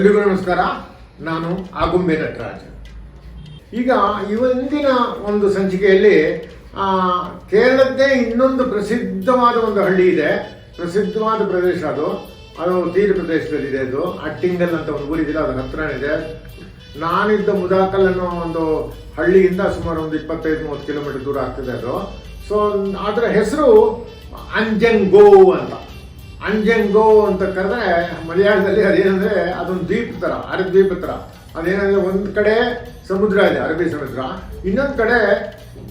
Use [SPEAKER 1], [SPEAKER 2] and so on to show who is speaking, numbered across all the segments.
[SPEAKER 1] ಎಲ್ರಿಗೂ ನಮಸ್ಕಾರ. ನಾನು ಆಗುಂಬೆ ನಟರಾಜ್. ಈಗ ಇವಂದಿನ ಒಂದು ಸಂಚಿಕೆಯಲ್ಲಿ ಕೇರಳದ್ದೇ ಇನ್ನೊಂದು ಪ್ರಸಿದ್ಧವಾದ ಒಂದು ಹಳ್ಳಿ ಇದೆ. ಪ್ರಸಿದ್ಧವಾದ ಪ್ರದೇಶ ಅದು. ಅದು ತೀರ ಪ್ರದೇಶದಲ್ಲಿದೆ ಅದು. ಅಟ್ಟಿಂಗಲ್ ಅಂತ ಒಂದು ಊರಿದಿಲ್ಲ ಅದರ ಹತ್ರನೇ ಇದೆ ನಾನಿದ್ದ ಮುದಾಕಲ್ ಅನ್ನೋ ಒಂದು ಹಳ್ಳಿಯಿಂದ ಸುಮಾರು ಒಂದು ಇಪ್ಪತ್ತೈದು, ಮೂವತ್ತು ಕಿಲೋಮೀಟರ್ ದೂರ ಆಗ್ತದೆ ಅದು. ಸೊ ಅದರ ಹೆಸರು ಅಂಜಂಗೋ ಅಂತ. ಅಂಜಂಗೋ ಅಂತ ಕರೆದ್ರೆ ಮಲಯಾಳದಲ್ಲಿ ಅದೇನಂದ್ರೆ ಅದೊಂದು ದ್ವೀಪ ತರ, ಅರಬ್ ದ್ವೀಪ ತರ. ಅದೇನಂದ್ರೆ ಒಂದ್ ಕಡೆ ಸಮುದ್ರ ಇದೆ, ಅರಬ್ಬಿ ಸಮುದ್ರ. ಇನ್ನೊಂದ್ ಕಡೆ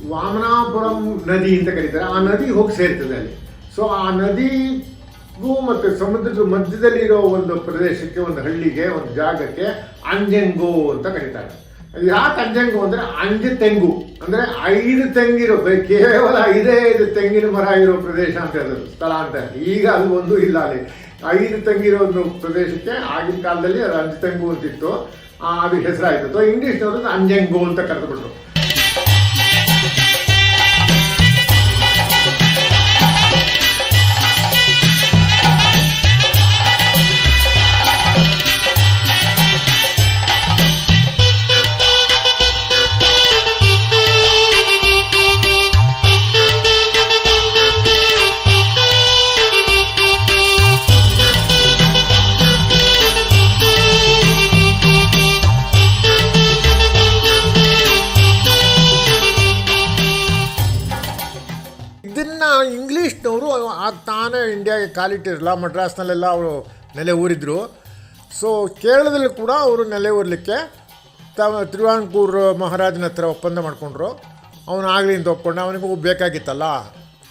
[SPEAKER 1] ವಾಮನಾಪುರಂ ನದಿ ಅಂತ ಕರೀತಾರೆ. ಆ ನದಿ ಹೋಗಿ ಸೇರ್ತದೆ ಅಲ್ಲಿ. ಸೊ ಆ ನದಿಗೂ ಮತ್ತೆ ಸಮುದ್ರದ ಮಧ್ಯದಲ್ಲಿ ಇರೋ ಒಂದು ಪ್ರದೇಶಕ್ಕೆ, ಒಂದು ಹಳ್ಳಿಗೆ, ಒಂದು ಜಾಗಕ್ಕೆ ಅಂಜಂಗೋ ಅಂತ ಕರೀತಾರೆ. ಯಾಕೆ ಅಂಜಂಗು ಅಂದ್ರೆ ಅಂಜು ತೆಂಗು. ಅಂದ್ರೆ ಐದು ತೆಂಗಿರೋ ಕೇವಲ ಐದೇ ಐದು ತೆಂಗಿನ ಮರ ಇರೋ ಪ್ರದೇಶ ಅಂತ ಹೇಳಿದ್ರು, ಸ್ಥಳ ಅಂತ ಈಗ ಅದು ಒಂದು ಇಲ್ಲ ಅಲ್ಲಿ. ಐದು ತೆಂಗಿರೋ ಒಂದು ಪ್ರದೇಶಕ್ಕೆ ಆಗಿನ ಕಾಲದಲ್ಲಿ ಅದು ಅಂಜು ತೆಂಗು ಅಂತಿತ್ತು. ಅದು ಹೆಸರಾಯ್ತು. ಇಂಗ್ಲಿಷ್ನವರು ಅಂಜಂಗು ಅಂತ ಕರೆದುಬಿಟ್ರು ಇಂಗ್ಲೀಷ್ನವರು ತಾನೇ ಇಂಡಿಯಾಗೆ ಕಾಲಿಟ್ಟಿರಲ್ಲ ಮಡ್ರಾಸ್ನಲ್ಲೆಲ್ಲ ಅವರು ನೆಲೆ ಊರಿದ್ರು. ಸೊ ಕೇರಳದಲ್ಲಿ ಕೂಡ ಅವರು ನೆಲೆ ಊರಲಿಕ್ಕೆ ತ ತಿರುವಾಂಕೂರ್ ಮಹಾರಾಜನ ಹತ್ರ ಒಪ್ಪಂದ ಮಾಡಿಕೊಂಡ್ರು. ಅವನು ಆಗಲಿಂದ ಒಪ್ಕೊಂಡು, ಅವನಿಗೂ ಬೇಕಾಗಿತ್ತಲ್ಲ.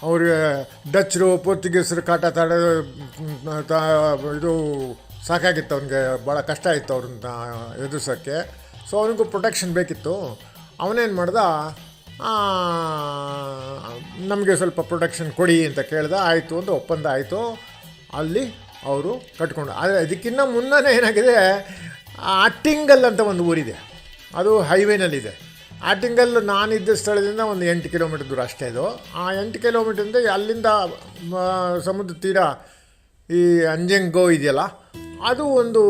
[SPEAKER 1] ಅವ್ರಿಗೆ ಡಚ್ರು ಪೋರ್ಚುಗೀಸರು ಕಾಟ ತಾಡ ಇದು ಸಾಕಾಗಿತ್ತು ಅವನಿಗೆ ಭಾಳ ಕಷ್ಟ ಆಯಿತು ಅವ್ರನ್ನ ಎದುರಿಸೋಕ್ಕೆ. ಸೊ ಅವನಿಗೂ ಪ್ರೊಟೆಕ್ಷನ್ ಬೇಕಿತ್ತು. ಅವನೇನು ಮಾಡ್ದ ನಮಗೆ ಸ್ವಲ್ಪ ಪ್ರೊಡಕ್ಷನ್ ಕೊಡಿ ಅಂತ ಕೇಳಿದ, ಆಯಿತು ಅಂತ ಒಪ್ಪಂದ ಆಯಿತು. ಅಲ್ಲಿ ಅವರು ಕಟ್ಕೊಂಡು ಆದರೆ ಅದಕ್ಕಿಂತ ಮುನ್ನನೇ ಏನಾಗಿದೆ, ಆಟಿಂಗಲ್ ಅಂತ ಒಂದು ಊರಿದೆ. ಅದು ಹೈವೇನಲ್ಲಿದೆ. ಆಟಿಂಗಲ್ ನಾನಿದ್ದ ಸ್ಥಳದಿಂದ ಒಂದು ಎಂಟು ಕಿಲೋಮೀಟರ್ ದೂರ ಅಷ್ಟೇ ಇದು. ಆ ಎಂಟು ಕಿಲೋಮೀಟ್ರಿಂದ ಅಲ್ಲಿಂದ ಸಮುದ್ರ ತೀರ ಈ ಅಂಜಂಗೋ ಇದೆಯಲ್ಲ, ಅದು ಒಂದು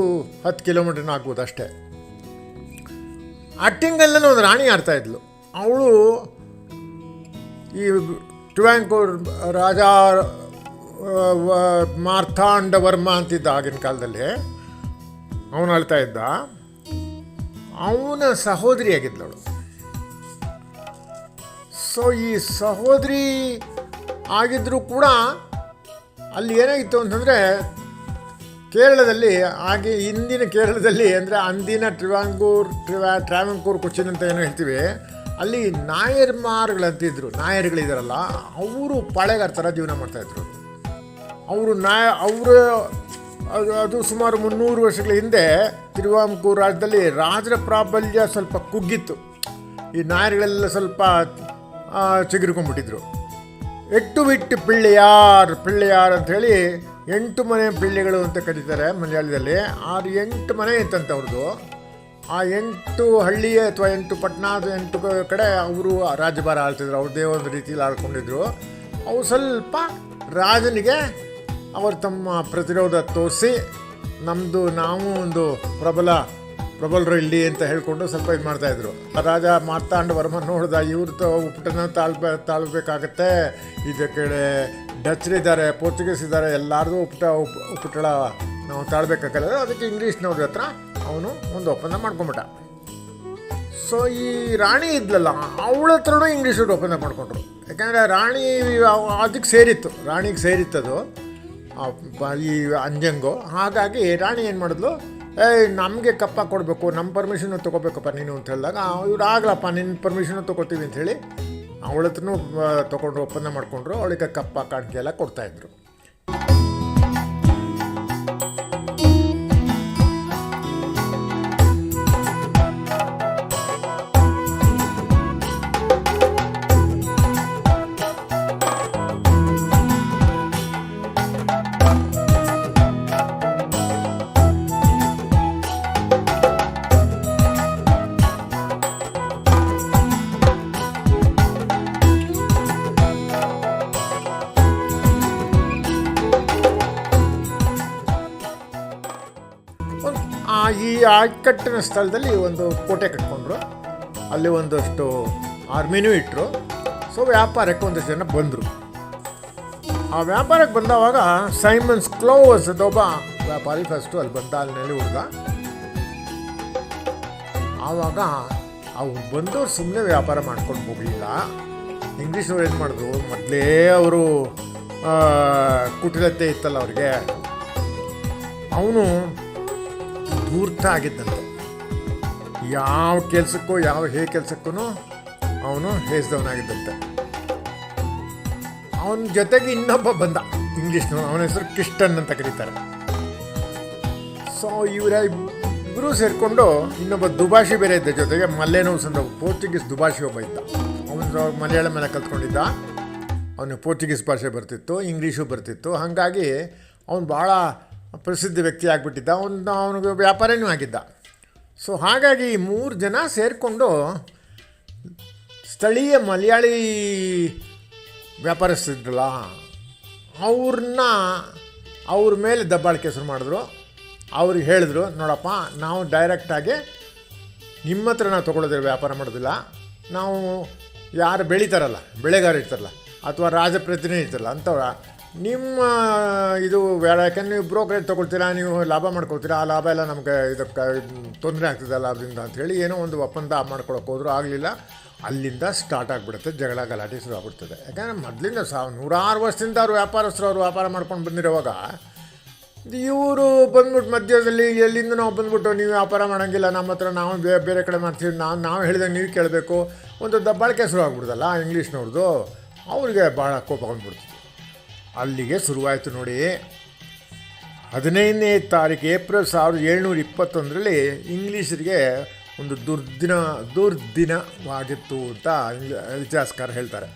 [SPEAKER 1] ಹತ್ತು ಕಿಲೋಮೀಟ್ರನ್ನ ಆಗ್ಬೋದು ಅಷ್ಟೇ. ಅಟ್ಟಿಂಗಲ್ಲೂ ಒಂದು ರಾಣಿ ಆಡ್ತಾಯಿದ್ಲು ಅವಳು ಈ ಟ್ಯುವ್ಯಾಂಕೂರ್ ರಾಜ ಮಾರ್ಥಾಂಡ ವರ್ಮ ಅಂತಿದ್ದ ಆಗಿನ ಕಾಲದಲ್ಲಿ, ಅವನು ಅಳ್ತಾ ಇದ್ದ, ಅವನ ಸಹೋದರಿಯಾಗಿದ್ಲವಳು ಸೊ ಈ ಸಹೋದರಿ ಆಗಿದ್ದರೂ ಕೂಡ ಅಲ್ಲಿ ಏನಾಗಿತ್ತು ಅಂತಂದರೆ, ಕೇರಳದಲ್ಲಿ, ಹಾಗೆ ಇಂದಿನ ಕೇರಳದಲ್ಲಿ ಅಂದರೆ ಅಂದಿನ ಟ್ರಿವಾಂಗೂರ್ ಟ್ರಿವಾ ಟ್ರಾವೆಂಕೂರ್ ಕೊಚ್ಚಿನ್ ಅಂತ ಏನೋ ಹೇಳ್ತೀವಿ ಅಲ್ಲಿ ನಾಯರ್ಮಾರ್ಗಳಂತಿದ್ರು, ನಾಯರ್ಗಳಿದಾರಲ್ಲ, ಅವರು ಪಾಳೆಗಾರ ಥರ ಜೀವನ ಮಾಡ್ತಾಯಿದ್ರು. ಅವರು ನಾಯ, ಅವರು, ಅದು ಅದು ಸುಮಾರು ಮುನ್ನೂರು ವರ್ಷಗಳ ಹಿಂದೆ ತಿರುವಾಂಕೂರು ರಾಜ್ಯದಲ್ಲಿ ರಾಜರ ಪ್ರಾಬಲ್ಯ ಸ್ವಲ್ಪ ಕುಗ್ಗಿತ್ತು. ಈ ನಾಯರ್ಗಳೆಲ್ಲ ಸ್ವಲ್ಪ ಚಿಗುರ್ಕೊಂಡ್ಬಿಟ್ಟಿದ್ರು. ಎಟ್ಟು ಬಿಟ್ಟು ಪಿಳ್ಳೆಯಾರ್ ಪಿಳ್ಳೆಯಾರ್ ಅಂತ ಹೇಳಿ ಎಂಟು ಮನೆ ಪಿಳ್ಳೆಗಳು ಅಂತ ಕರೀತಾರೆ ಮಲಯಾಳದಲ್ಲಿ ಆರು ಎಂಟು ಮನೆ ಇತ್ತಂತೆ ಅವ್ರದ್ದು. ಆ ಎಂಟು ಹಳ್ಳಿ ಅಥವಾ ಎಂಟು ಪಟ್ಟಣ ಅಥವಾ ಎಂಟು ಕಡೆ ಅವರು ರಾಜ್ಯಭಾರ ಆಳ್ತಿದ್ರು. ಅವ್ರದ್ದೇ ಒಂದು ರೀತಿಯಲ್ಲಿ ಆಳ್ಕೊಂಡಿದ್ರು. ಅವು ಸ್ವಲ್ಪ ರಾಜನಿಗೆ ಅವರು ತಮ್ಮ ಪ್ರತಿರೋಧ ತೋರಿಸಿ ನಮ್ಮದು ನಾವು ಒಂದು ಪ್ರಬಲ, ಪ್ರಬಲರು ಇಲ್ಲಿ ಅಂತ ಹೇಳಿಕೊಂಡು ಸ್ವಲ್ಪ ಇದು ಮಾಡ್ತಾಯಿದ್ರು ರಾಜ ಮಾರ್ತಾಂಡ ವರ್ಮ ನೋಡ್ದ, ಇವ್ರ ಉಪ್ಪಟನ ತಾಳ್ಬ, ತಾಳ್ಬೇಕಾಗತ್ತೆ. ಇದ ಕಡೆ ಡಚ್ರಿದ್ದಾರೆ ಪೋರ್ಚುಗೀಸ್ ಇದ್ದಾರೆ, ಎಲ್ಲಾರ್ದು ಉಪ್ಪಟ ಉಪ್ ಉಪ್ಪಟಳ ನಾವು ತಾಳ್ಬೇಕಾಗಲ್ಲ. ಅದಕ್ಕೆ ಇಂಗ್ಲೀಷ್ನವ್ರ ಹತ್ರ ಅವನು ಒಂದು ಒಪ್ಪಂದ ಮಾಡ್ಕೊಂಬಿಟ್ಟ ಸೊ ಈ ರಾಣಿ ಇದ್ಲಲ್ಲ, ಅವಳ ಹತ್ರನೂ ಇಂಗ್ಲೀಷರು ಒಪ್ಪಂದ ಮಾಡಿಕೊಂಡ್ರು. ಯಾಕೆಂದರೆ ರಾಣಿ ಅದಕ್ಕೆ ಸೇರಿತ್ತು, ರಾಣಿಗೆ ಸೇರಿತ್ತದು ಈ ಅಂಜಂಗು. ಹಾಗಾಗಿ ರಾಣಿ ಏನು ಮಾಡಿದ್ಲು, ಏಯ್, ನಮಗೆ ಕಪ್ಪ ಕೊಡಬೇಕು ನಮ್ಮ ಪರ್ಮಿಷನ್ ತೊಗೋಬೇಕಪ್ಪ ನೀನು ಅಂತ ಹೇಳಿದಾಗ, ಇವ್ರು ಆಗಲಪ್ಪ ನಿನ್ನ ಪರ್ಮಿಷನ್ ತೊಗೋತೀವಿ ಅಂತ ಹೇಳಿ ಅವಳ ಹತ್ರನೂ ತೊಗೊಂಡು ಒಪ್ಪಂದ ಮಾಡಿಕೊಂಡ್ರು. ಅವಳಿಗೆ ಕಪ್ಪ ಕಾಣಿಕೆ ಎಲ್ಲ ಕೊಡ್ತಾಯಿದ್ರು ಈ ಆಕಟ್ಟಿನ ಸ್ಥಳದಲ್ಲಿ ಒಂದು ಕೋಟೆ ಕಟ್ಕೊಂಡ್ರು. ಅಲ್ಲಿ ಒಂದಷ್ಟು ಆರ್ಮಿನೂ ಇಟ್ಟರು ಸೊ, ವ್ಯಾಪಾರಕ್ಕೆ ಒಂದಷ್ಟು ಜನ ಬಂದರು. ಆ ವ್ಯಾಪಾರಕ್ಕೆ ಬಂದವಾಗ ಸೈಮನ್ಸ್ ಕ್ಲೋಸ್ ಒಬ್ಬ ವ್ಯಾಪಾರಿ ಫಸ್ಟು ಅಲ್ಲಿ ಬಂದ ಅಲ್ಲಿ ಹುಡ್ಗ. ಆವಾಗ ಅವ್ರು ಬಂದು ಸುಮ್ಮನೆ ವ್ಯಾಪಾರ ಮಾಡ್ಕೊಂಡು ಹೋಗಲಿಲ್ಲ. ಇಂಗ್ಲೀಷ್ನವ್ರು ಏನು ಮಾಡಿದ್ರು, ಮೊದಲೇ ಅವರು ಕುಟಿಲತೆ ಇತ್ತಲ್ಲ ಅವ್ರಿಗೆ. ಅವನು ಧೂರ್ತ ಆಗಿದ್ದಂತೆ. ಯಾವ ಕೆಲಸಕ್ಕೂ, ಯಾವ ಹೇ ಕೆಲಸಕ್ಕೂ ಅವನು ಹೇಸ್ದವನಾಗಿದ್ದಂತೆ. ಅವನ ಜೊತೆಗೆ ಇನ್ನೊಬ್ಬ ಬಂದ. ಇಂಗ್ಲೀಷ್ನವನು ಅವನ ಹೆಸರು ಕ್ರಿಸ್ಟನ್ ಅಂತ ಕರೀತಾರೆ. ಸೊ ಇವರ ಇಬ್ಬರು ಸೇರಿಕೊಂಡು ಇನ್ನೊಬ್ಬ ದುಭಾಷಿ ಬೇರೆ ಇದ್ದ ಜೊತೆಗೆ ಮಲ್ಲೇನೋಸ್ ಅಂತ ಪೋರ್ಚುಗೀಸ್ ದುಭಾಷಿ ಒಬ್ಬ ಇದ್ದ. ಅವನು ಮಲಯಾಳಂ ಮೇಲೆ ಕಲ್ತ್ಕೊಂಡಿದ್ದ. ಅವನು ಪೋರ್ಚುಗೀಸ್ ಭಾಷೆ ಬರ್ತಿತ್ತು ಇಂಗ್ಲೀಷು ಬರ್ತಿತ್ತು. ಹಾಗಾಗಿ ಅವನು ಭಾಳ ಪ್ರಸಿದ್ಧ ವ್ಯಕ್ತಿ ಆಗಿಬಿಟ್ಟಿದ್ದ. ಅವನು, ಅವನಿಗೆ ವ್ಯಾಪಾರನೂ ಆಗಿದ್ದ. ಸೊ ಹಾಗಾಗಿ ಮೂರು ಜನ ಸೇರಿಕೊಂಡು ಸ್ಥಳೀಯ ಮಲಯಾಳಿ ವ್ಯಾಪಾರಸ್ಥಿದ್ರಲ್ಲ ಅವ್ರನ್ನ ಅವ್ರ ಮೇಲೆ ದಬ್ಬಾಳಿಕೆ ಶುರು ಮಾಡಿದ್ರು. ಅವ್ರಿಗೆ ಹೇಳಿದ್ರು, ನೋಡಪ್ಪ, ನಾವು ಡೈರೆಕ್ಟಾಗಿ ನಿಮ್ಮ ಹತ್ರ ನಾವು ತೊಗೊಳೋದ್ರೆ ವ್ಯಾಪಾರ ಮಾಡೋದಿಲ್ಲ. ನಾವು ಯಾರು ಬೆಳೀತಾರಲ್ಲ, ಬೆಳೆಗಾರ ಇರ್ತಾರಲ್ಲ, ಅಥವಾ ರಾಜಪ್ರತಿನಿಧಿ ಇರ್ತಾರಲ್ಲ ಅಂಥವ್ರ ನಿಮ್ಮ, ಇದು ಯಾಕಂದ್ರೆ ನೀವು ಬ್ರೋಕರೇಜ್ ತೊಗೊಳ್ತೀರಾ, ನೀವು ಲಾಭ ಮಾಡ್ಕೊಳ್ತೀರಾ, ಆ ಲಾಭ ಎಲ್ಲ ನಮಗೆ ಇದಕ್ಕೆ ತೊಂದರೆ ಆಗ್ತದೆ ಲಾಭದಿಂದ ಅಂಥೇಳಿ ಏನೋ ಒಂದು ಒಪ್ಪಂದ ಮಾಡ್ಕೊಳಕ್ಕೆ ಹೋದರೂ ಆಗಲಿಲ್ಲ. ಅಲ್ಲಿಂದ ಸ್ಟಾರ್ಟ್ ಆಗಿಬಿಡುತ್ತೆ, ಜಗಳ ಗಲಾಟೆ ಶುರು ಆಗ್ಬಿಡ್ತದೆ. ಯಾಕಂದರೆ ಮೊದಲಿಂದ ಸಾ, ನೂರಾರು ವರ್ಷದಿಂದ ಅವರು ವ್ಯಾಪಾರಸ್ಥರು ಅವರು ವ್ಯಾಪಾರ ಮಾಡ್ಕೊಂಡು ಬಂದಿರೋವಾಗ, ಇವರು ಬಂದ್ಬಿಟ್ಟು ಮಧ್ಯದಲ್ಲಿ ಎಲ್ಲಿಂದ ನಾವು ಬಂದ್ಬಿಟ್ಟು ನೀವು ವ್ಯಾಪಾರ ಮಾಡೋಂಗಿಲ್ಲ, ನಮ್ಮ ಹತ್ರ ನಾವು ಬೇರೆ ಕಡೆ ಮಾಡ್ತೀವಿ ನಾವು ನಾವು ಹೇಳಿದಾಗ ನೀವು ಕೇಳಬೇಕು. ಒಂದು ದಬ್ಬಾಳಿಕೆ ಶುರು ಆಗ್ಬಿಡ್ದಲ್ಲ ಇಂಗ್ಲೀಷ್ನವ್ರದ್ದು ಅವ್ರಿಗೆ ಭಾಳ ಕೋಪ ಬಂದ್ಬಿಡ್ತು ಅಲ್ಲಿಗೆ ಶುರುವಾಯಿತು ನೋಡಿ. ಹದಿನೈದನೇ ತಾರೀಕು ಏಪ್ರಿಲ್ ಸಾವಿರದ ಏಳ್ನೂರ ಇಪ್ಪತ್ತೊಂದರಲ್ಲಿ ಇಂಗ್ಲೀಷರಿಗೆ ಒಂದು ದುರ್ದಿನ, ದುರ್ದಿನವಾಗಿತ್ತು ಅಂತ ಇತಿಹಾಸಕಾರ ಹೇಳ್ತಾರೆ.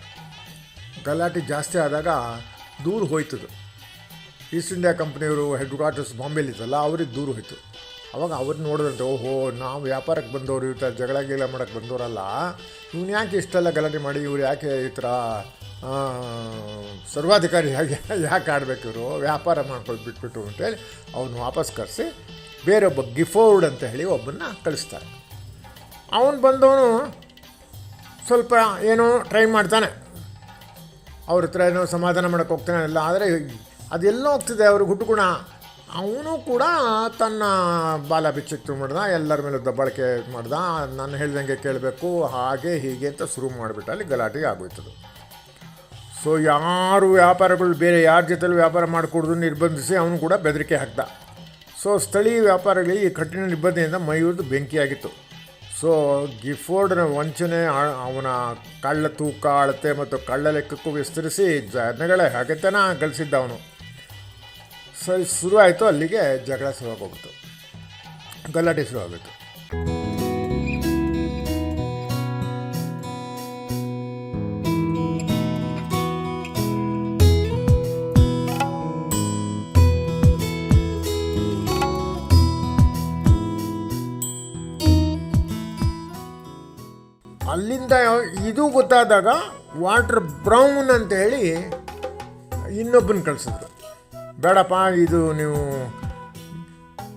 [SPEAKER 1] ಗಲಾಟೆ ಜಾಸ್ತಿ ಆದಾಗ ದೂರ ಹೋಯ್ತದು. ಈಸ್ಟ್ ಇಂಡಿಯಾ ಕಂಪ್ನಿಯವರು ಹೆಡ್ ಕ್ವಾರ್ಟರ್ಸ್ ಬಾಂಬೆಲಿತ್ತಲ್ಲ ಅವ್ರಿಗೆ ದೂರ ಹೋಯ್ತು. ಅವಾಗ ಅವ್ರು ನೋಡಿದ್ರಂತೆ, ಓಹೋ, ನಾವು ವ್ಯಾಪಾರಕ್ಕೆ ಬಂದವರು, ಈ ಜಗಳ ಗಿಗಳ ಮಾಡೋಕ್ಕೆ ಬಂದವರಲ್ಲ, ಇವ್ನು ಯಾಕೆ ಇಷ್ಟೆಲ್ಲ ಗಲಾಟೆ ಮಾಡಿ, ಇವ್ರು ಯಾಕೆ ಈ ಥರ ಸರ್ವಾಧಿಕಾರಿ ಯಾಕೆ ಯಾಕೆ ಆಡಬೇಕು ಇವರು? ವ್ಯಾಪಾರ ಮಾಡ್ಕೊಂಡು ಬಿಟ್ಬಿಟ್ಟು ಅಂತೇಳಿ ಅವನು ವಾಪಸ್ ಕರೆಸಿ ಬೇರೊಬ್ಬ ಗಿಫೋರ್ಡ್ ಅಂತ ಹೇಳಿ ಒಬ್ಬನ್ನ ಕಳಿಸ್ತಾರೆ. ಅವನು ಬಂದವನು ಸ್ವಲ್ಪ ಏನೋ ಟ್ರೈ ಮಾಡ್ತಾನೆ. ಅವ್ರ ಹತ್ರ ಏನೋ ಸಮಾಧಾನ ಮಾಡೋಕ್ಕೆ ಹೋಗ್ತಾನೆ ಇಲ್ಲ ಆದರೆ ಅದೆಲ್ಲೋ ಹೋಗ್ತಿದೆ ಅವ್ರಿಗೆ ಹುಟ್ಟುಗುಣ. ಅವನು ಕೂಡ ತನ್ನ ಬಾಲ ಬಿಚ್ಚಿಟ್ಟು ಮಾಡ್ದ, ಎಲ್ಲರ ಮೇಲೆ ದಬ್ಬಾಳಿಕೆ ಮಾಡ್ದ, ನಾನು ಹೇಳ್ದಂಗೆ ಕೇಳಬೇಕು, ಹಾಗೆ ಹೀಗೆ ಅಂತ ಶುರು ಮಾಡಿಬಿಟ್ಟು ಅಲ್ಲಿ ಗಲಾಟೆ ಆಗೋಯ್ತದು. ಸೊ ಯಾರು ವ್ಯಾಪಾರಗಳು ಬೇರೆ ಯಾರ ಜೊತೆಲಿ ವ್ಯಾಪಾರ ಮಾಡಿಕೊಡೋದು ನಿರ್ಬಂಧಿಸಿ ಅವನು ಕೂಡ ಬೆದರಿಕೆ ಹಾಕ್ದ. ಸೊ ಸ್ಥಳೀಯ ವ್ಯಾಪಾರಗಳಿಗೆ ಈ ಕಠಿಣ ನಿರ್ಬಂಧದಿಂದ ಮೈಯೂರ್ದು ಬೆಂಕಿಯಾಗಿತ್ತು. ಸೊ ಗಿಫೋರ್ಡ್ನ ವಂಚನೆ ಅವನ ಕಳ್ಳ ತೂಕ, ಅಳತೆ ಮತ್ತು ಕಳ್ಳ ಲೆಕ್ಕಕ್ಕೂ ವಿಸ್ತರಿಸಿ ಜನಗಳೇ ಹಾಗೆತನ ಗಳಿಸಿದ್ದ ಅವನು. ಸರಿ ಶುರು ಆಯಿತು ಅಲ್ಲಿಗೆ ಜಗಳ ಶುರುವಾಗೋಗ್ತು ಗಲಾಟೆ ಶುರುವಾಗೋಯ್ತು. ಇದು ಗೊತ್ತಾದಾಗ ವಾಟರ್ ಬ್ರೌನ್ ಅಂತ ಹೇಳಿ ಇನ್ನೊಬ್ಬನ ಕಳಿಸಿದ್ರು. ಬೇಡಪ್ಪ, ಇದು ನೀವು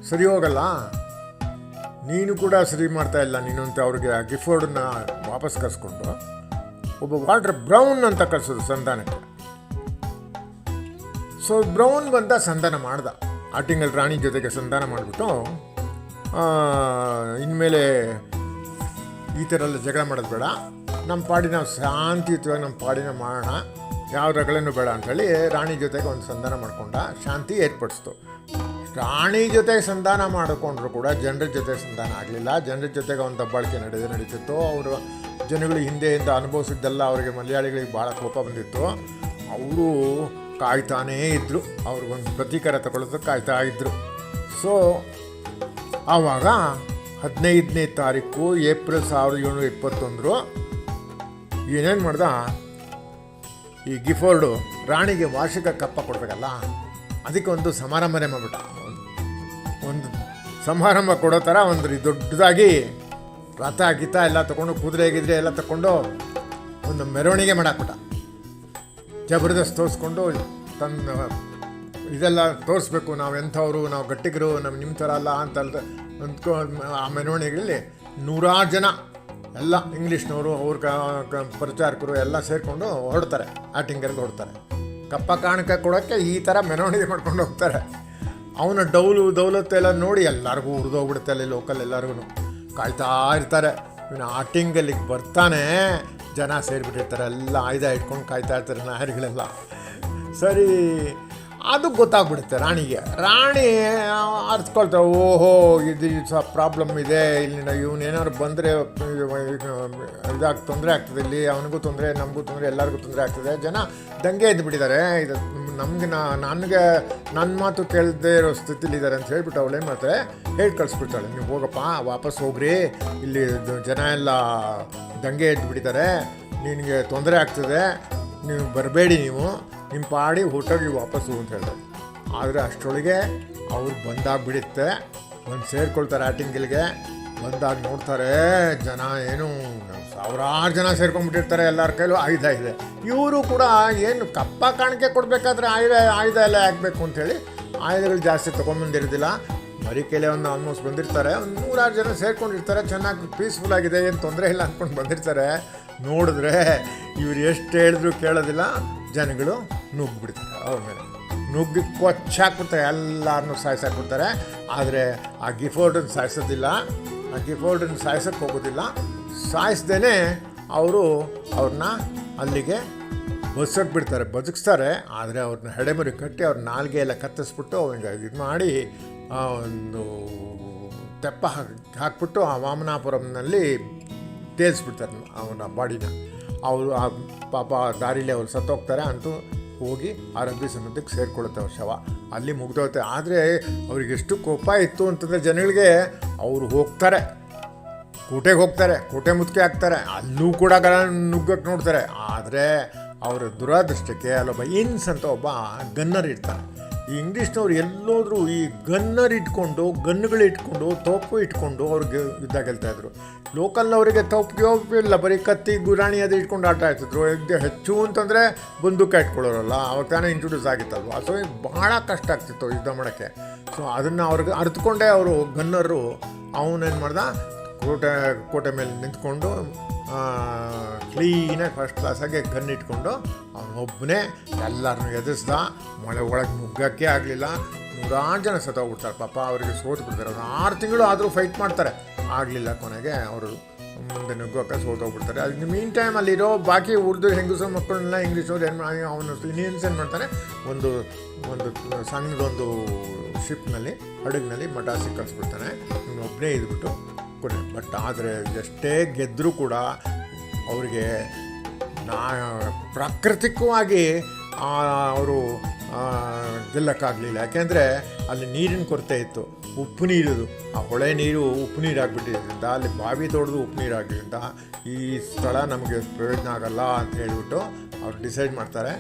[SPEAKER 1] ಸರಿ ಹೋಗಲ್ಲ. ನೀನು ಕೂಡ ಸರಿ ಮಾಡ್ತಾ ಇಲ್ಲ ನೀನು ಅಂತ ಅವ್ರಿಗೆ ಗಿಫೋರ್ಡನ್ನ ವಾಪಸ್ ಕರ್ಸ್ಕೊಂಡು ಒಬ್ಬ ವಾಟರ್ ಬ್ರೌನ್ ಅಂತ ಕಳಿಸೋದು ಸಂಧಾನಕ್ಕೆ. ಸೊ ಬ್ರೌನ್ ಬಂದ ಸಂಧಾನ ಮಾಡ್ದ. ಆಟಿಂಗಲ್ ರಾಣಿ ಜೊತೆಗೆ ಸಂಧಾನ ಮಾಡಿಬಿಟ್ಟು ಇನ್ಮೇಲೆ ಈ ಥರ ಎಲ್ಲ ಜಗಳ ಮಾಡೋದು ಬೇಡ. ನಮ್ಮ ಪಾಡಿ ನಾವು ಶಾಂತಿಯುತವಾಗಿ ನಮ್ಮ ಪಾಡಿನ ಮಾಡೋಣ ಯಾವ ರಗಳೇನು ಬೇಡ ಅಂಥೇಳಿ ರಾಣಿ ಜೊತೆಗೆ ಒಂದು ಸಂಧಾನ ಮಾಡಿಕೊಂಡ ಶಾಂತಿ ಏರ್ಪಡಿಸ್ತು. ರಾಣಿ ಜೊತೆಗೆ ಸಂಧಾನ ಮಾಡಿಕೊಂಡ್ರು ಕೂಡ ಜನರ ಜೊತೆ ಸಂಧಾನ ಆಗಲಿಲ್ಲ. ಜನರ ಜೊತೆಗೆ ಒಂದು ದಬ್ಬಾಳಿಕೆ ನಡೆದು ನಡೀತಿತ್ತು. ಅವರು ಜನಗಳು ಹಿಂದೆಯಿಂದ ಅನುಭವಿಸಿದ್ದೆಲ್ಲ ಅವರಿಗೆ ಮಲಯಾಳಿಗಳಿಗೆ ಭಾಳ ಕೋಪ ಬಂದಿತ್ತು. ಅವರು ಕಾಯ್ತಾನೇ ಇದ್ದರು ಅವ್ರಿಗೊಂದು ಪ್ರತೀಕಾರ ತಗೊಳ್ಳೋದಕ್ಕೆ ಕಾಯ್ತಾ ಇದ್ದರು ಸೊ ಆವಾಗ ಹದಿನೈದನೇ ತಾರೀಕು ಏಪ್ರಿಲ್ ಸಾವಿರದ ಏಳ್ನೂರ ಇಪ್ಪತ್ತೊಂದರು ಏನೇನು ಮಾಡ್ದ? ಈ ಗಿಫೋರ್ಡು ರಾಣಿಗೆ ವಾರ್ಷಿಕ ಕಪ್ಪ ಕೊಡಬೇಕಲ್ಲ, ಅದಕ್ಕೆ ಒಂದು ಸಮಾರಂಭನೇ ಮಾಡ್ಬಿಟ್ಟ. ಒಂದು ಸಮಾರಂಭ ಕೊಡೋ ಥರ ಒಂದು ದೊಡ್ಡದಾಗಿ ರಥ, ಗಿತ ಎಲ್ಲ ತಗೊಂಡು, ಕುದುರೆ ಗಿದ್ರೆ ಎಲ್ಲ ತಗೊಂಡು ಒಂದು ಮೆರವಣಿಗೆ ಮಾಡಾಕ್ಬಿಟ್ಟ. ಜಬರ್ದಸ್ತ್ ತೋರಿಸ್ಕೊಂಡು ತನ್ನ ಇದೆಲ್ಲ ತೋರಿಸ್ಬೇಕು, ನಾವು ಎಂಥವ್ರು, ನಾವು ಗಟ್ಟಿಗರು ನಮ್ಮ ನಿಮ್ಮ ಥರ ಅಲ್ಲ ಅಂತ ಅಂದ್ಕೊ, ಆ ಮೆರವಣಿಗೆಯಲ್ಲಿ ನೂರಾರು ಜನ ಎಲ್ಲ ಇಂಗ್ಲೀಷ್ನವರು, ಅವ್ರ ಕ ಪ್ರಚಾರಕರು ಎಲ್ಲ ಸೇರಿಕೊಂಡು ಹೊರಡ್ತಾರೆ ಟಿಂಗರ್ಗೆ ಹೊಡ್ತಾರೆ ಕಪ್ಪ ಕಾಣಕ ಕೊಡೋಕ್ಕೆ ಈ ಥರ ಮೆರವಣಿಗೆ ಮಾಡ್ಕೊಂಡು ಹೋಗ್ತಾರೆ. ಅವನ ಡೌಲು, ದೌಲತ್ತು ಎಲ್ಲ ನೋಡಿ ಎಲ್ಲರಿಗೂ ಹುರಿದೋಗ್ಬಿಡುತ್ತೆ ಅಲ್ಲಿ ಲೋಕಲ್ ಎಲ್ಲರಿಗೂ ಕಾಯ್ತಾ ಇರ್ತಾರೆ. ಇವನು ಆಟಿಂಗಲ್ಲಿಗೆ ಬರ್ತಾನೆ, ಜನ ಸೇರಿಬಿಟ್ಟಿರ್ತಾರೆ, ಎಲ್ಲ ಆಯುಧ ಇಟ್ಕೊಂಡು ಕಾಯ್ತಾ ಇರ್ತಾರೆ ನಾಯರಿಗಳೆಲ್ಲ ಸರಿ ಅದು ಗೊತ್ತಾಗ್ಬಿಡುತ್ತೆ ರಾಣಿಗೆ. ರಾಣಿ ಅರ್ತ್ಕೊಳ್ತಾಳೆ ಓಹೋ, ಇದು ಸಹ ಪ್ರಾಬ್ಲಮ್ ಇದೆ ಇಲ್ಲಿ ಇವನು ಏನಾದ್ರು ಬಂದರೆ, ಇದಾಗ ತೊಂದರೆ ಆಗ್ತದೆ ಇಲ್ಲಿ, ಅವನಿಗೂ ತೊಂದರೆ, ನಮಗೂ ತೊಂದರೆ, ಎಲ್ಲರಿಗೂ ತೊಂದರೆ ಆಗ್ತದೆ. ಜನ ದಂಗೆ ಎದ್ದು ಬಿಟ್ಟಿದ್ದಾರೆ ಇದು ನಮಗೆ ನನಗೆ ನನ್ನ ಮಾತು ಕೇಳದೇ ಇರೋ ಸ್ಥಿತಿಲಿದ್ದಾರೆ ಅಂತ ಹೇಳ್ಬಿಟ್ಟು ಅವಳು ಏನು ಮಾಡ್ತಾರೆ, ಹೇಳಿ ಕಳಿಸ್ಬಿಡ್ತಾಳೆ. ನೀವು ಹೋಗಪ್ಪ, ವಾಪಸ್ ಹೋಗ್ರಿ. ಇಲ್ಲಿ ಜನ ಎಲ್ಲ ದಂಗೆ ಎದ್ದು ಬಿಟ್ಟಿದ್ದಾರೆ ನಿನಗೆ ತೊಂದರೆ ಆಗ್ತದೆ. ನೀವು ಬರಬೇಡಿ ನೀವು ನಿಮ್ಮ ಪಾಡಿ ಹೋಟೆಲ್ಗೆ ವಾಪಸ್ಸು ಅಂತ ಹೇಳ್ತಾರೆ ಆದರೆ ಅಷ್ಟರೊಳಗೆ ಅವ್ರು ಬಂದಾಗ ಬಿಡುತ್ತೆ. ಬಂದು ಸೇರ್ಕೊಳ್ತಾರೆ ಆಟಿಂಗಿಲ್ಗೆ ಬಂದಾಗ ನೋಡ್ತಾರೆ, ಜನ ಏನು ಸಾವಿರಾರು ಜನ ಸೇರ್ಕೊಂಡ್ಬಿಟ್ಟಿರ್ತಾರೆ ಎಲ್ಲರ ಕೈಲೂ ಆಯುಧ ಇದೆ. ಇವರು ಕೂಡ ಏನು ಕಪ್ಪ ಕಾಣಿಕೆ ಕೊಡಬೇಕಾದ್ರೆ ಆಯುಧ ಆಯುಧ ಎಲ್ಲ ಹಾಕಬೇಕು ಅಂಥೇಳಿ ಆಯುಧಗಳು ಜಾಸ್ತಿ ತೊಗೊಂಬಂದಿರೋದಿಲ್ಲ ಬರೀ ಒಂದು ಆಲ್ಮೋಸ್ಟ್ ಬಂದಿರ್ತಾರೆ. ಒಂದು ನೂರಾರು ಜನ ಸೇರ್ಕೊಂಡಿರ್ತಾರೆ. ಚೆನ್ನಾಗಿ ಪೀಸ್ಫುಲ್ ಆಗಿದೆ, ಏನು ತೊಂದರೆ ಇಲ್ಲ ಅಂದ್ಕೊಂಡು ಬಂದಿರ್ತಾರೆ. ನೋಡಿದ್ರೆ ಇವ್ರು ಎಷ್ಟು ಹೇಳಿದ್ರು ಕೇಳೋದಿಲ್ಲ. ಜನಗಳು ನುಗ್ಗಿಬಿಡ್ತಾರೆ. ಅವ್ರ ಮೇಲೆ. ನುಗ್ಗಿ ಕೊಚ್ಚಾಕ್ಬಿಡ್ತಾರೆ ಎಲ್ಲರನ್ನೂ ಸಾಯಿಸಾಕ್ಬಿಡ್ತಾರೆ ಆದರೆ ಆ ಗಿಫೋರ್ಡನ್ನು ಸಾಯಿಸೋದಿಲ್ಲ. ಆ ಗಿಫೋರ್ಡನ್ನು ಸಾಯಿಸೋಕ್ಕೆ ಹೋಗೋದಿಲ್ಲ. ಸಾಯಿಸ್ದೇ ಅವರು ಅವ್ರನ್ನ ಅಲ್ಲಿಗೆ ಬಸ್ಸಕ್ಕೆ ಬಿಡ್ತಾರೆ. ಬದುಕಿಸ್ತಾರೆ. ಆದರೆ ಅವ್ರನ್ನ ಹೆಡೆಮರಿ ಕಟ್ಟಿ ಅವ್ರ ನಾಲ್ಗೆ ಎಲ್ಲ ಕತ್ತಿಸ್ಬಿಟ್ಟು ಅವ್ನಿಗೆ ಇದು ಮಾಡಿ ಒಂದು ತೆಪ್ಪ ಹಾಕಿ, ಹಾಕ್ಬಿಟ್ಟು ಆ ವಾಮನಾಪುರಂನಲ್ಲಿ ತೇಲ್ಸ್ಬಿಡ್ತಾರೆ ಅವನ ಬಾಡಿನ. ಅವರು ಆ ಪಾಪ ದಾರಿಲಿ ಅವ್ರು ಸತ್ತೋಗ್ತಾರೆ ಅಂತೂ ಹೋಗಿ ಆರೋಗ್ಯ ಸಮುದ್ರಕ್ಕೆ ಸೇರಿಕೊಳ್ಳುತ್ತೆ ಅವ್ರ ಶವ. ಅಲ್ಲಿ ಮುಗ್ದೋಗುತ್ತೆ ಆದರೆ ಅವ್ರಿಗೆ ಎಷ್ಟು ಕೋಪ ಇತ್ತು ಅಂತಂದರೆ ಜನಗಳಿಗೆ ಅವರು ಹೋಗ್ತಾರೆ. ಕೋಟೆಗೆ ಹೋಗ್ತಾರೆ. ಕೋಟೆ ಮುತ್ತಿಗೆ ಹಾಕ್ತಾರೆ. ಅಲ್ಲೂ ಕೂಡ ಗಲ ನುಗ್ಗಕ್ಕೆ ನೋಡ್ತಾರೆ. ಆದರೆ ಅವರ ದುರಾದೃಷ್ಟಕ್ಕೆ ಅಲ್ಲೊಬ್ಬ ಇನ್ಸ್ ಅಂತ ಒಬ್ಬ ಗನ್ನರ್ ಇರ್ತಾನೆ ಈ ಇಂಗ್ಲೀಷ್ನವ್ರು ಎಲ್ಲೋದ್ರೂ ಈ ಗನ್ನರ್ ಇಟ್ಕೊಂಡು, ಗನ್ನುಗಳು ಇಟ್ಕೊಂಡು, ತೋಪು ಇಟ್ಕೊಂಡು ಅವ್ರಿಗೆ ಯುದ್ಧ ಗೆಲ್ತಾ ಇದ್ರು. ಲೋಕಲ್ನವರಿಗೆ ತೋಪು ಗಿೋಪು ಇಲ್ಲ, ಬರೀ ಕತ್ತಿ, ಗುರಾಣಿ ಅದು ಇಟ್ಕೊಂಡು ಆಟ ಆಡ್ತಿದ್ರು. ಹೆಚ್ಚು ಅಂತಂದರೆ ಬಂದೂಕ ಇಟ್ಕೊಳ್ಳೋರಲ್ಲ, ಅವಾಗ ತಾನೇ ಇಂಟ್ರೊಡ್ಯೂಸ್ ಆಗಿತ್ತಲ್ವ? ಸೊ ಭಾಳ ಕಷ್ಟ ಆಗ್ತಿತ್ತು ಯುದ್ಧ ಮಾಡೋಕ್ಕೆ. ಸೊ ಅದನ್ನು ಅವ್ರಿಗೆ ಅರ್ಥಕೊಂಡೇ ಅವರು ಗನ್ನರು. ಅವನೇನು ಮಾಡ್ದ? ಕೋಟೆ ಕೋಟೆ ಮೇಲೆ ನಿಂತ್ಕೊಂಡು ಕ್ಲೀನಾಗಿ ಫಸ್ಟ್ ಕ್ಲಾಸಾಗೆ ಗನ್ ಇಟ್ಕೊಂಡು ಅವನೊಬ್ಬನೇ ಎಲ್ಲರನ್ನೂ ಎದುರಿಸ್ದ. ಮಳೆ ಒಳಗೆ ನುಗ್ಗಕ್ಕೆ ಆಗಲಿಲ್ಲ. ನೂರಾರು ಜನ ಸತ್ತೋಗ್ಬಿಡ್ತಾರೆ ಪಾಪ ಅವರಿಗೆ ಸೋತು ಬಿಡ್ತಾರೆ. ಅವ್ರು ಆರು ತಿಂಗಳು ಆದರೂ ಫೈಟ್ ಮಾಡ್ತಾರೆ. ಆಗಲಿಲ್ಲ ಕೊನೆಗೆ ಅವರು ಮುಂದೆ ನುಗ್ಗೋಕೆ ಸೋತೋಗ್ಬಿಡ್ತಾರೆ ಅದಕ್ಕೆ ಮೀನ್ ಟೈಮಲ್ಲಿರೋ ಬಾಕಿ ಉರ್ದು ಹೆಂಗಸು ಮಕ್ಕಳನ್ನೆಲ್ಲ ಇಂಗ್ಲೀಷವ್ರು ಏನು ಮಾಡಿ ಅವನು ಇಂಡಿಯನ್ಸ್ ಏನು ಮಾಡ್ತಾನೆ? ಒಂದು ಒಂದು ಸಣ್ಣದೊಂದು ಶಿಪ್ನಲ್ಲಿ ಹಡಗಿನಲ್ಲಿ ಮಟಾಸಿ ಕಳಿಸ್ಬಿಡ್ತಾನೆ ಒಬ್ಬನೇ ಇದ್ಬಿಟ್ಟು ಕೊಡಿ ಬಟ್ ಆದರೆ ಎಷ್ಟೇ ಗೆದ್ದರೂ ಕೂಡ ಅವರಿಗೆ ನಾ ಪ್ರಾಕೃತಿಕವಾಗಿ ಅವರು ಗೆಲ್ಲಕ್ಕಾಗಲಿಲ್ಲ. ಯಾಕೆಂದರೆ ಅಲ್ಲಿ ನೀರಿನ ಕೊರತೆ ಇತ್ತು. ಉಪ್ಪು ನೀರಿದು. ಆ ಹೊಳೆ ನೀರು ಉಪ್ಪು ನೀರು ಆಗಿಬಿಟ್ಟಿದ್ದರಿಂದ ಅಲ್ಲಿ ಬಾವಿ ತೊಡೆದು ಉಪ್ಪು ನೀರು ಆಗಿದ್ದರಿಂದ ಈ ಸ್ಥಳ ನಮಗೆ ಪ್ರಯೋಜನ ಆಗಲ್ಲ ಅಂತ ಹೇಳಿಬಿಟ್ಟು ಅವ್ರು ಡಿಸೈಡ್ ಮಾಡ್ತಾರೆ,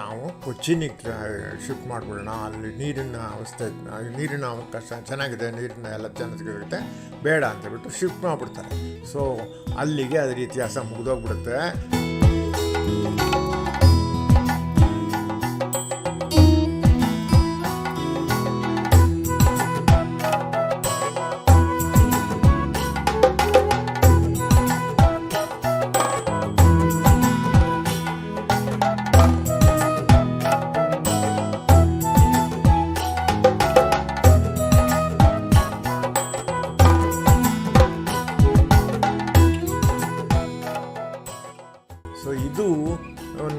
[SPEAKER 1] ನಾವು ಕೊಚ್ಚಿನಿಗೆ ಶಿಫ್ಟ್ ಮಾಡ್ಬಿಡೋಣ. ಅಲ್ಲಿ ನೀರಿನ ಅವಸ್ಥೆ, ನೀರಿನ ಅವಕಾಶ ಚೆನ್ನಾಗಿದೆ, ನೀರಿನ ಎಲ್ಲ ಚೆನ್ನಾಗಿರುತ್ತೆ ಬೇಡ ಅಂತೇಳ್ಬಿಟ್ಟು ಶಿಫ್ಟ್ ಮಾಡಿಬಿಡ್ತಾರೆ. ಸೊ ಅಲ್ಲಿಗೆ ಅದರ ಇತಿಹಾಸ ಮುಗಿದೋಗ್ಬಿಡುತ್ತೆ. ಸೊ ಇದು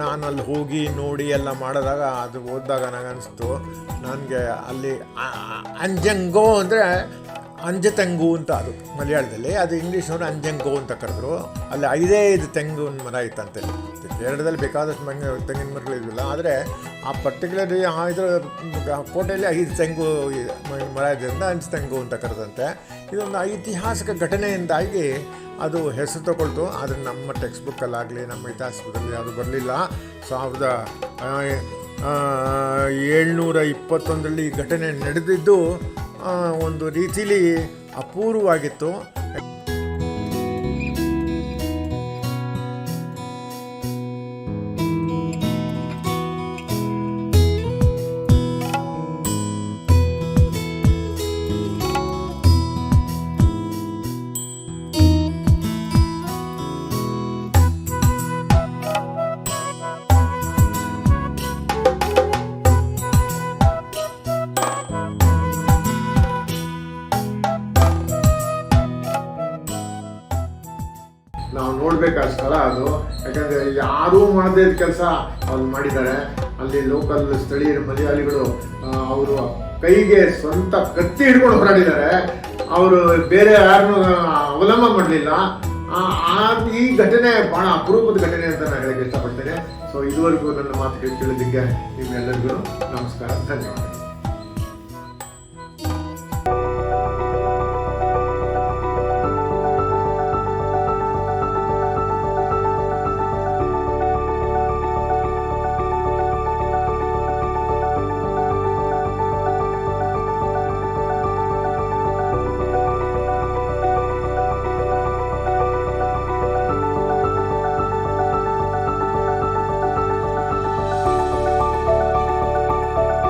[SPEAKER 1] ನಾನು ಅಲ್ಲಿ ಹೋಗಿ ನೋಡಿ ಎಲ್ಲ ಮಾಡಿದಾಗ ಅದು ಓದಿದಾಗ ನನಗನ್ನಿಸ್ತು. ನನಗೆ ಅಲ್ಲಿ ಅಂಜಂಗೋ ಅಂದರೆ ಅಂಜತೆಂಗು ಅಂತ ಅದು ಮಲಯಾಳದಲ್ಲಿ. ಅದು ಇಂಗ್ಲೀಷ್ನವರು ಅಂಜಂಗೋ ಅಂತ ಕರೆದ್ರು. ಅಲ್ಲಿ ಐದೇ ಐದು ತೆಂಗಿನ ಮರ ಇತ್ತಂತೆ ಕೇರಳದಲ್ಲಿ ಬೇಕಾದಷ್ಟು ಮಂಗ ತೆಂಗಿನ ಮರಗಳಿದ್ವಿಲ್ಲ ಆದರೆ ಆ ಪರ್ಟಿಕ್ಯುಲರ್ ಇದ್ರ ಕೋಟೆಯಲ್ಲಿ ಐದು ತೆಂಗು ಮರ ಇದರಿಂದ ಅಂಜು ತೆಂಗು ಅಂತ ಕರೆದಂತೆ. ಇದೊಂದು ಐತಿಹಾಸಿಕ ಘಟನೆಯಿಂದಾಗಿ ಅದು ಹೆಸರು ತಗೊಳ್ತು, ಆದರೆ ನಮ್ಮ ಟೆಕ್ಸ್ಟ್ ಬುಕ್ಕಲ್ಲಾಗಲಿ ನಮ್ಮ ಇತಿಹಾಸದಲ್ಲಿ ಅದು ಬರಲಿಲ್ಲ. ಸಾವಿರದ ಏಳ್ನೂರ ಇಪ್ಪತ್ತೊಂದರಲ್ಲಿ ಈ ಘಟನೆ ನಡೆದಿದ್ದು ಒಂದು ರೀತಿಲಿ ಅಪೂರ್ವವಾಗಿತ್ತು. ಸ್ಥಳ ಅದು ಯಾಕಂದರೆ ಯಾರೂ ಮಾಡದೇ ಇದ್ದ ಕೆಲಸ ಅವ್ರು ಮಾಡಿದ್ದಾರೆ. ಅಲ್ಲಿ ಲೋಕಲ್ ಸ್ಥಳೀಯ ಮಲಯಾಳಿಗಳು ಅವರು ಕೈಗೆ ಸ್ವಂತ ಕತ್ತಿ ಹಿಡ್ಕೊಂಡು ಹೋರಾಡಿದ್ದಾರೆ. ಅವರು ಬೇರೆ ಯಾರನ್ನು ಅವಲಂಬ ಮಾಡಲಿಲ್ಲ. ಈ ಘಟನೆ ಬಹಳ ಅಪರೂಪದ ಘಟನೆ ಅಂತ ನಾನು ಹೇಳಕ್ಕೆ ಇಷ್ಟಪಡ್ತೇನೆ. ಸೊ ಇದುವರೆಗೂ ನನ್ನ ಮಾತು ಕೇಳಿದ್ದಕ್ಕೆ ನಿಮ್ಮೆಲ್ಲರಿಗೂ ನಮಸ್ಕಾರ. ಧನ್ಯವಾದ